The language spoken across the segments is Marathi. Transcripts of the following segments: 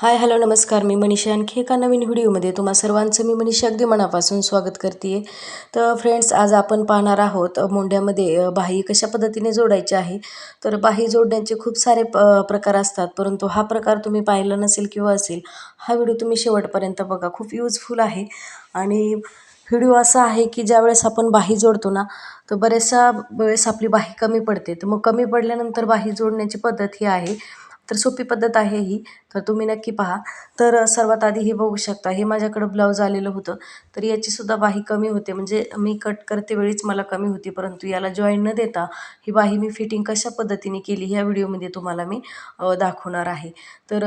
हाय हॅलो नमस्कार. मी मनीषा आणखी एका नवीन व्हिडिओमध्ये तुम्हा सर्वांचं मी मनीषा अगदी मनापासून स्वागत करते तर फ्रेंड्स आज आपण पाहणार आहोत मोंड्यामध्ये बाही कशा पद्धतीने जोडायची आहे. तर बाही जोडण्याचे खूप सारे प प्रकार असतात परंतु हा प्रकार तुम्ही पाहिला नसेल किंवा असेल हा व्हिडिओ तुम्ही शेवटपर्यंत बघा. खूप यूजफुल आहे. आणि व्हिडिओ असा आहे की ज्यावेळेस आपण बाही जोडतो ना तर बऱ्याचशा वेळेस आपली बाही कमी पडते. तर मग कमी पडल्यानंतर बाही जोडण्याची पद्धत ही आहे. तर सोपी पद्धत आहे ही. तर तुम्ही नक्की पहा. तर सर्वात आधी हे बघू शकता. हे माझ्याकडं ब्लाऊज आलेलं होतं. तर याचीसुद्धा बाही कमी होते. म्हणजे मी कट करते वेळीच मला कमी होती. परंतु याला जॉईन न देता ही बाही मी फिटिंग कशा पद्धतीने केली ह्या व्हिडिओमध्ये तुम्हाला मी दाखवणार आहे. तर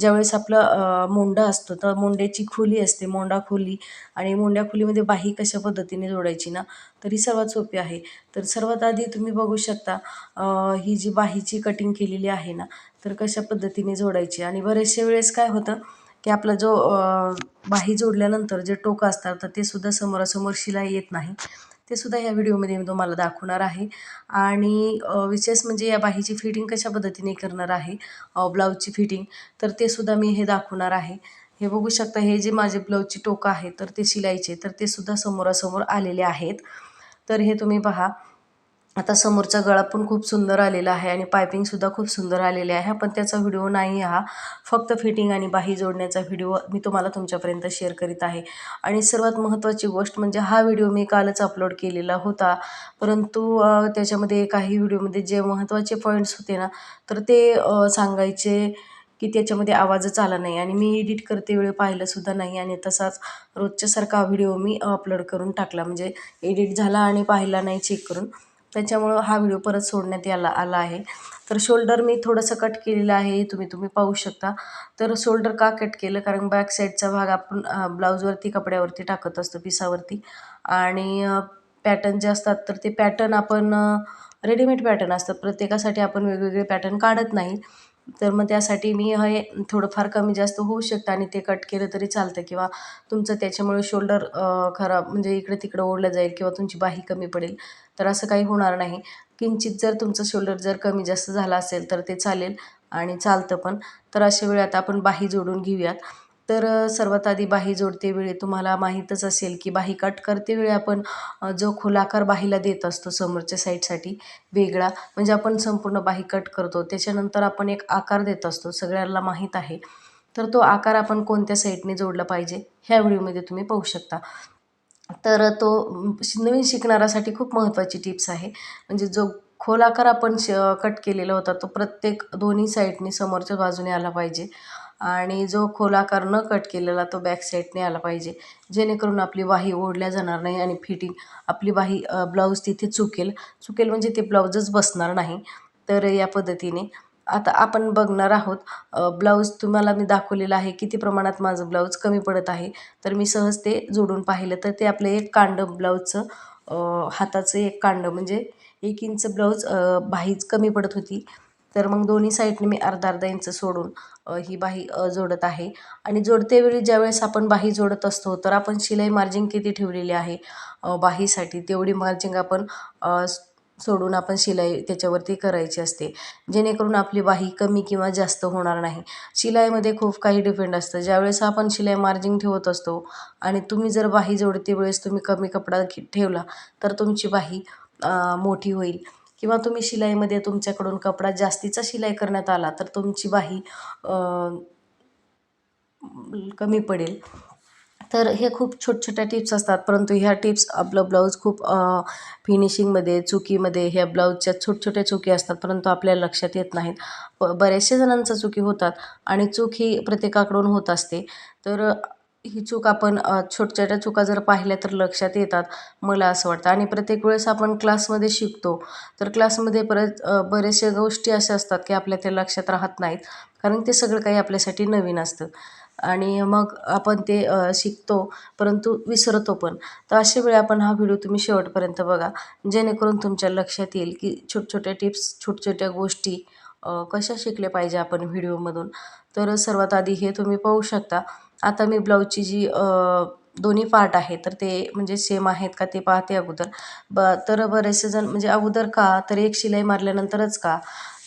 ज्यावेळेस आपलं मोंडा असतो तर मोंड्याची खोली असते. मोंडा खोली आणि मोंड्या खोलीमध्ये बाही कशा पद्धतीने जोडायची ना तर ही सर्वात सोपी आहे. तर सर्वात आधी तुम्ही बघू शकता ही जी बाहीची कटिंग केलेली आहे ना तर कशा पद्धतीने जोडायची? आणि बरेचशे वेळेस काय होतं की आपला जो बाही जोडल्यानंतर जे टोकं असतात तर ते सुद्धा समोरासमोर शिलाई येत नाही. ते सुद्धा ह्या व्हिडिओमध्ये मी तुम्हाला दाखवणार आहे. आणि विशेष म्हणजे या बाहीची फिटिंग कशा पद्धतीने करणार आहे ब्लाऊजची फिटिंग तर ते सुद्धा मी हे दाखवणार आहे. हे बघू शकता हे जे माझे ब्लाऊजची टोकं आहे तर ते शिलाईचे तर ते सुद्धा समोरासमोर आलेले आहेत. तर हे तुम्ही पहा. आता समोरचा गळा पण खूप सुंदर आलेला आहे आणि पायपिंगसुद्धा खूप सुंदर आलेली आहे. पण त्याचा व्हिडिओ नाही हा. फक्त फिटिंग आणि बाही जोडण्याचा व्हिडिओ मी तुम्हाला तुमच्यापर्यंत शेअर करीत आहे. आणि सर्वात महत्त्वाची गोष्ट म्हणजे हा व्हिडिओ मी कालच अपलोड केलेला होता. परंतु त्याच्यामध्ये काही व्हिडिओमध्ये जे महत्त्वाचे पॉईंट्स होते ना तर ते सांगायचे की त्याच्यामध्ये आवाजच आला नाही आणि मी एडिट करते वेळी पाहिलंसुद्धा नाही आणि तसाच रोजच्यासारखा व्हिडिओ मी अपलोड करून टाकला. म्हणजे एडिट झाला आणि पाहिला नाही चेक करून. त्याच्यामुळं हा व्हिडिओ परत सोडण्यात याला आला आहे. तर शोल्डर मी थोडंसं कट केलेलं आहे तुम्ही तुम्ही पाहू शकता. तर शोल्डर का कट केलं? कारण बॅक साईडचा भाग आपण ब्लाऊजवरती कपड्यावरती टाकत असतो पिसावरती. आणि पॅटर्न जे असतात तर ते पॅटर्न आपण रेडीमेड पॅटर्न असतात. प्रत्येकासाठी आपण वेगवेगळे पॅटर्न काढत नाही. तर मग त्यासाठी मी हे थोडंफार कमी जास्त होऊ शकतं आणि ते कट केलं तरी चालतं. किंवा तुमचं त्याच्यामुळे शोल्डर खराब म्हणजे इकडे तिकडं ओढलं जाईल किंवा तुमची बाही कमी पडेल. तर असं काही होणार नाही. किंचित जर तुमचं शोल्डर जर कमी जास्त झाला असेल तर ते चालेल आणि चालतं पण. तर अशा वेळी आता आपण बाही जोडून घेऊयात. तर सर्वात आधी बाही जोडते वेळी तुम्हाला माहीतच असेल की बाही कट करते वेळी आपण जो खोलाकार बाहीला देत असतो समोरच्या साईडसाठी वेगळा म्हणजे आपण संपूर्ण बाही कट करतो. त्याच्यानंतर आपण एक आकार देत असतो सगळ्यांना माहीत आहे. तर तो आकार आपण कोणत्या साईडने जोडला पाहिजे ह्या व्हिडिओमध्ये तुम्ही पाहू शकता. तर तो नवीन शिकणाऱ्यासाठी खूप महत्त्वाची टिप्स आहे. म्हणजे जो खोल आकार आपण श कट केलेला होता तो प्रत्येक दोन्ही साईडने समोरच्या बाजूने आला पाहिजे. आणि जो खोल आकार न कट केलेला तो बॅक साईडने आला पाहिजे. जेणेकरून आपली बाही ओढल्या जाणार नाही आणि फिटिंग आपली बाही ब्लाऊज तिथे चुकेल. चुकेल म्हणजे ते ब्लाऊजच बसणार नाही. तर या पद्धतीने आता आपण बघणार आहोत ब्लाऊज तुम्हाला मी दाखवलेला आहे किती प्रमाणात माझं ब्लाऊज कमी पडत आहे. तर मी सहज ते जोडून पाहिलं तर ते आपलं एक कांड ब्लाऊजचं हाताचं एक कांड म्हणजे एक इंच ब्लाऊज बाहीच कमी पडत होती. तर मग दोन्ही साईडने मी अर्धा अर्धा इंच सोडून ही बाही जोडत आहे. आणि जोडते वेळी ज्यावेळेस आपण बाही जोडत असतो तर आपण शिलाई मार्जिंग किती ठेवलेली आहे बाहीसाठी तेवढी मार्जिंग आपण सोडून आपण शिलाई त्याच्यावरती करायची असते. जेणेकरून आपली बाही कमी किंवा जास्त होणार नाही. शिलाईमध्ये खूप काही डिपेंड असतं. ज्यावेळेस आपण शिलाई मार्जिंग ठेवत असतो आणि तुम्ही जर बाही जोडते वेळेस तुम्ही कमी कपडा ठेवला तर तुमची बाही मोठी होईल. किंवा तुम्ही शिलाईमध्ये तुमच्याकडून कपडा जास्तीचा शिलाई करण्यात आला तर तुमची बाही कमी पडेल. तर हे खूप छोट छोट्या टिप्स असतात परंतु ह्या टिप्स आपलं ब्लाऊज खूप फिनिशिंगमध्ये चुकीमध्ये ह्या ब्लाऊजच्या छोट छोट्या चुकी असतात परंतु आपल्याला लक्षात येत नाहीत. ब बऱ्याचशा जणांचा चुकी होतात आणि चूक ही प्रत्येकाकडून होत असते. तर ही चूक आपण छोट्या छोट्या चुका जर पाहिल्या तर लक्षात येतात. मला असं वाटतं. आणि प्रत्येक वेळेस आपण क्लासमध्ये शिकतो. तर क्लासमध्ये परत अ, बऱ्याचशा गोष्टी अशा असतात की आपल्या त्या लक्षात राहत नाहीत. कारण ते सगळं काही आपल्यासाठी नवीन असतं. आणि मग आपण ते शिकतो परंतु विसरतो पण. तर अशा वेळी आपण हा व्हिडिओ तुम्ही शेवटपर्यंत बघा. जेणेकरून तुमच्या लक्षात येईल की छोटछोट्या टिप्स छोटछोट्या गोष्टी कशा शिकल्या पाहिजे आपण व्हिडिओमधून. तर सर्वात आधी हे तुम्ही पाहू शकता. आता मी ब्लाऊजची जी दोन्ही पार्ट आहे तर ते म्हणजे सेम आहेत का ते पाहते अगोदर. ब तर बरेचसे जण म्हणजे अगोदर का तर एक शिलाई मारल्यानंतरच का?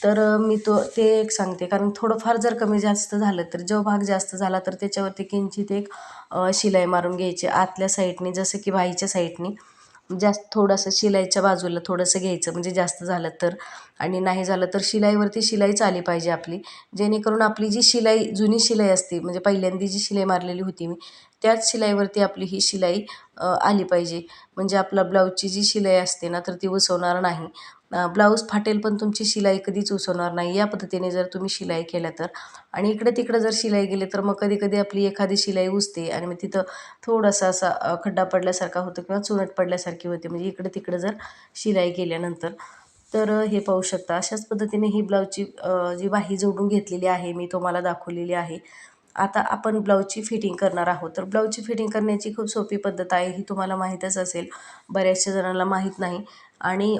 तर मी तो ते एक सांगते. कारण थोडंफार जर कमी जास्त झालं तर जो भाग जास्त झाला तर त्याच्यावरती किंचित एक शिलाई मारून घ्यायची. आतल्या साईडने जसं की बाईच्या साईडने जास्त थोडंसं शिलाईच्या बाजूला थोडंसं घ्यायचं म्हणजे जास्त झालं तर. आणि नाही झालं तर शिलाईवरती शिलाईच आली पाहिजे आपली. जेणेकरून आपली जी शिलाई जुनी शिलाई असते म्हणजे पहिल्यांदी जी शिलाई मारलेली होती मी त्याच शिलाईवरती आपली ही शिलाई आली पाहिजे. म्हणजे आपला ब्लाऊजची जी शिलाई असते ना तर ती उसवणार नाही. ब्लाऊज फाटेल पण तुमची शिलाई कधीच उसवणार नाही. या पद्धतीने जर तुम्ही शिलाई केल्या तर. आणि इकडे तिकडे जर शिलाई गेले तर मग कधी कधी आपली एखादी शिलाई उसते आणि मग तिथं थोडासा असा खड्डा पडल्यासारखा होतो किंवा चुनट पडल्यासारखी होते. म्हणजे इकडे तिकडे जर शिलाई गेल्यानंतर तर हे पाहू शकता. अशाच पद्धतीने ही ब्लाऊजची जी बाही जोडून घेतलेली आहे मी तुम्हाला दाखवलेली आहे. आता आपण ब्लाऊजची फिटिंग करणार आहोत. तर ब्लाऊजची फिटिंग करण्याची खूप सोपी पद्धत आहे ही तुम्हाला माहीतच असेल. बऱ्याचशा जणांना माहीत नाही. आणि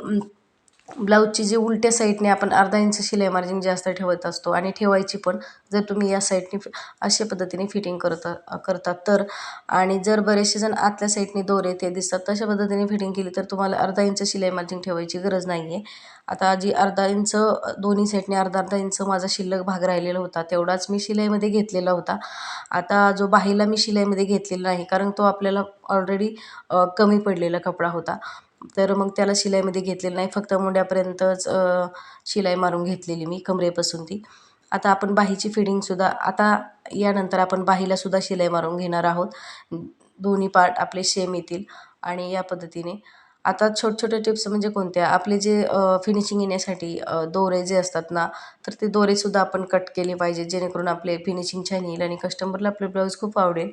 ब्लाऊजची जी उलट्या साईडने आपण अर्धा इंच शिलाई मार्जिन जास्त ठेवत असतो आणि ठेवायची पण जर तुम्ही या साईडने अशा पद्धतीने फिटिंग करत करतात तर. आणि जर बरेचसे जण आतल्या साईडने दोरे ते दिसतात तशा पद्धतीने फिटिंग केली तर तुम्हाला अर्धा इंच शिलाई मार्जिन ठेवायची गरज नाही आहे आता जी अर्धा इंच दोन्ही साईडने अर्धा अर्धा इंच माझा शिल्लक भाग राहिलेला होता तेवढाच मी शिलाईमध्ये घेतलेला होता. आता जो बाहीला मी शिलाईमध्ये घेतलेला नाही कारण तो आपल्याला ऑलरेडी कमी पडलेला कपडा होता. तर मग त्याला शिलाईमध्ये घेतलेलं नाही. फक्त मुंड्यापर्यंतच शिलाई मारून घेतलेली मी कमरेपासून ती. आता आपण बाहीची फिडिंगसुद्धा आता यानंतर आपण बाहीलासुद्धा शिलाई मारून घेणार आहोत. दोन्ही पार्ट आपले सेम येतील आणि या पद्धतीने. आता छोटे छोटे टिप्स म्हणजे कोणत्या? आपले जे फिनिशिंग येण्यासाठी दोरे जे असतात ना तर ते दोरेसुद्धा आपण कट केले पाहिजे जेणेकरून आपले फिनिशिंग छान येईल आणि कस्टमरला आपले ब्लाऊज खूप आवडेल.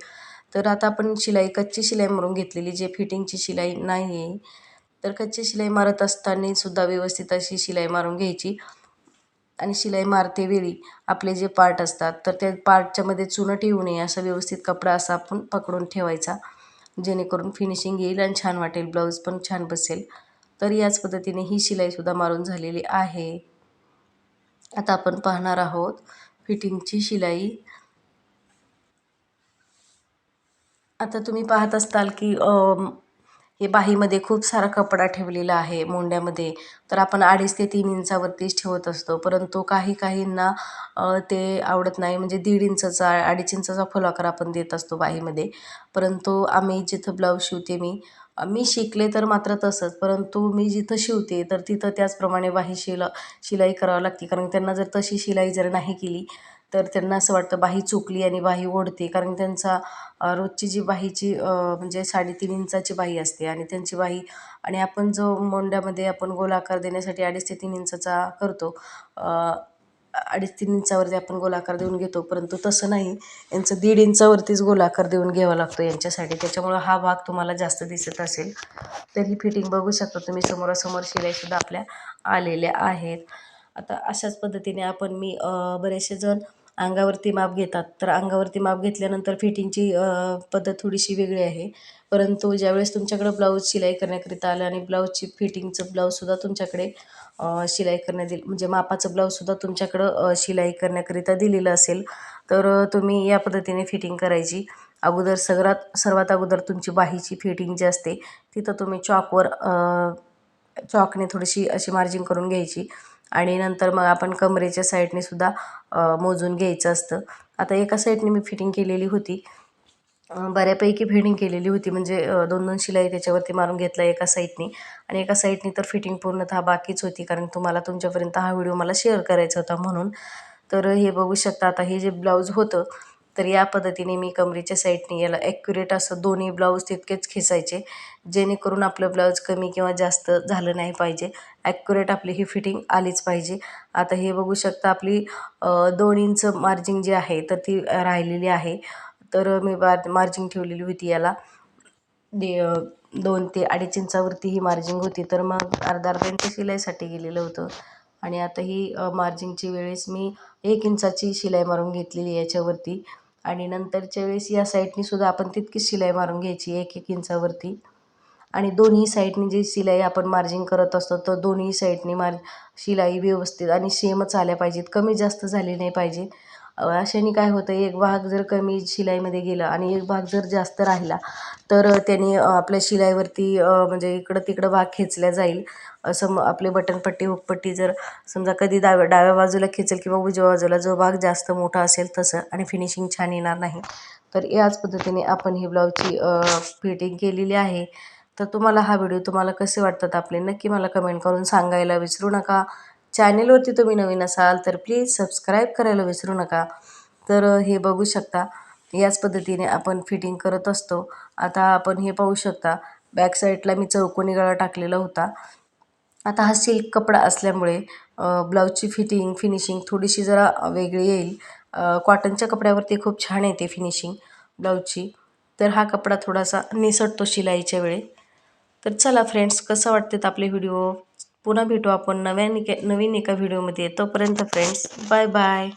तर आता आपण शिलाई कच्ची शिलाई मारून घेतलेली जे फिटिंगची शिलाई नाही आहे तर कच्ची शिलाई मारत असताना सुद्धा व्यवस्थित अशी शिलाई मारून घ्यायची. आणि शिलाई मारते वेळी आपले जे पार्ट असतात तर त्या पार्टच्यामध्ये चुनट येऊ नये असा व्यवस्थित कपडा असा आपण पकडून ठेवायचा. जेणेकरून फिनिशिंग येईल आणि छान वाटेल ब्लाऊज पण छान बसेल. तर याच पद्धतीने ही शिलाईसुद्धा मारून झालेली आहे. आता आपण पाहणार आहोत फिटिंगची शिलाई. आता तुम्ही पाहत असताल की हे बाहीमध्ये खूप सारा कपडा ठेवलेला आहे मोंड्यामध्ये. तर आपण अडीच ते तीन इंचावरतीच ठेवत असतो. परंतु काही काहींना ते आवडत नाही. म्हणजे दीड इंचाचा अडीच इंचाचा फुलाकार आपण देत असतो बाहीमध्ये. परंतु आम्ही जिथं ब्लाऊज शिवते मी मी शिकले तर मात्र तसंच. परंतु मी जिथं शिवते तर तिथं त्याचप्रमाणे बाही शिला शिलाई करावी लागते. कारण त्यांना जर तशी शिलाई जर नाही केली तर त्यांना असं वाटतं बाही चुकली आणि बाही ओढते. कारण त्यांचा रोजची जी बाहीची म्हणजे साडेतीन इंचाची बाही असते आणि त्यांची बाही आणि आपण जो मोंड्यामध्ये आपण गोलाकार देण्यासाठी अडीच ते तीन इंचाचा करतो अडीच तीन इंचावरती आपण गोलाकार देऊन घेतो. परंतु तसं नाही. यांचं दीड इंचावरतीच गोलाकार देऊन घ्यावा लागतो यांच्यासाठी. त्याच्यामुळं हा भाग तुम्हाला जास्त दिसत असेल. तर ही फिटिंग बघू शकता तुम्ही. समोरासमोर शिलाईसुद्धा आपल्या आलेल्या आहेत. आता अशाच पद्धतीने आपण मी बरेचसे जण अंगावरती माप घेतात. तर अंगावरती माप घेतल्यानंतर फिटिंगची पद्धत थोडीशी वेगळी आहे. परंतु ज्यावेळेस तुमच्याकडं ब्लाऊज शिलाई करण्याकरिता आलं आणि ब्लाऊजची फिटिंगचं ब्लाऊजसुद्धा तुमच्याकडे शिलाई करण्यात येईल म्हणजे मापाचं ब्लाऊजसुद्धा तुमच्याकडं शिलाई करण्याकरिता दिलेलं असेल तर तुम्ही या पद्धतीने फिटिंग करायची. अगोदर सगळ्यात सर्वात अगोदर तुमची बाहीची फिटिंग जी असते तिथं तुम्ही चॉकवर चॉकने थोडीशी अशी मार्जिंग करून घ्यायची. आणि नंतर मग आपण कमरेच्या साईडने सुद्धा मोजून घ्यायचं असतं. आता एका साईडने मी फिटिंग केलेली होती. बऱ्यापैकी फिटिंग केलेली होती. म्हणजे दोन दोन शिलाई त्याच्यावरती मारून घेतला एका साईडने. आणि एका साईडने तर फिटिंग पूर्णतः बाकीच होती. कारण तुम्हाला तुमच्यापर्यंत हा व्हिडिओ मला शेअर करायचा होता म्हणून. तर हे बघू शकता. आता हे जे ब्लाऊज होतं तर या पद्धतीने मी कमरेच्या साईडने याला ॲक्युरेट असं दोन्ही ब्लाऊज तितकेच खेचायचे जेणेकरून आपलं ब्लाऊज कमी किंवा जास्त झालं नाही पाहिजे. ॲक्युरेट आपली ही फिटिंग आलीच पाहिजे. आता हे बघू शकता आपली दोन इंच मार्जिंग जी आहे तर ती राहिलेली आहे. तर मी बार मार्जिंग ठेवलेली होती याला. दोन ते अडीच इंचावरती ही मार्जिंग होती. तर मग अर्धा अर्धा इंच शिलाईसाठी गेलेलं होतं. आणि आता ही मार्जिंगची वेळेस मी एक इंचाची शिलाई मारून घेतलेली याच्यावरती. आणि नंतरच्या वेळेस या साईडनी सुद्धा आपण तितकीच शिलाई मारून घ्यायची एक एक इंचावरती. आणि दोन्ही साईडनी जी शिलाई आपण मार्जिंग करत असतो तर दोन्ही साईडनी मार शिलाई व्यवस्थित आणि सेमच आल्या पाहिजेत. कमी जास्त झाली नाही पाहिजे. अशाने काय होतं एक भाग जर कमी शिलाईमध्ये गेला आणि एक भाग जर जास्त राहिला तर त्याने आपल्या शिलाईवरती म्हणजे इकडं तिकडं भाग खेचल्या जाईल. असं मग आपले बटनपट्टी हुकपट्टी जर समजा कधी डाव्या डाव्या बाजूला खेचेल किंवा उजव्या बाजूला जो भाग जास्त मोठा असेल तसं आणि फिनिशिंग छान येणार नाही. तर याच पद्धतीने आपण ही ब्लाऊजची फिटिंग केलेली आहे. तर तुम्हाला हा व्हिडिओ तुम्हाला कसे वाटतात आपले नक्की मला कमेंट करून सांगायला विसरू नका. चॅनेलवरती तुम्ही नवीन असाल तर प्लीज सबस्क्राईब करायला विसरू नका. तर हे बघू शकता. याच पद्धतीने आपण फिटिंग करत असतो. आता आपण हे पाहू शकता. बॅक साईडला मी चौकोनी गळा टाकलेला होता. आता हा सिल्क कपडा असल्यामुळे ब्लाऊजची फिटिंग फिनिशिंग थोडीशी जरा वेगळी येईल. कॉटनच्या कपड्यावरती खूप छान येते फिनिशिंग ब्लाऊजची. तर हा कपडा थोडासा निसटतो शिलाईच्या वेळी. तर चला फ्रेंड्स कसं वाटतात आपले व्हिडिओ? पुन्हा भेटू आपण नव्याने नवीन एका व्हिडिओमध्ये तोपर्यंत फ्रेंड्स बाय बाय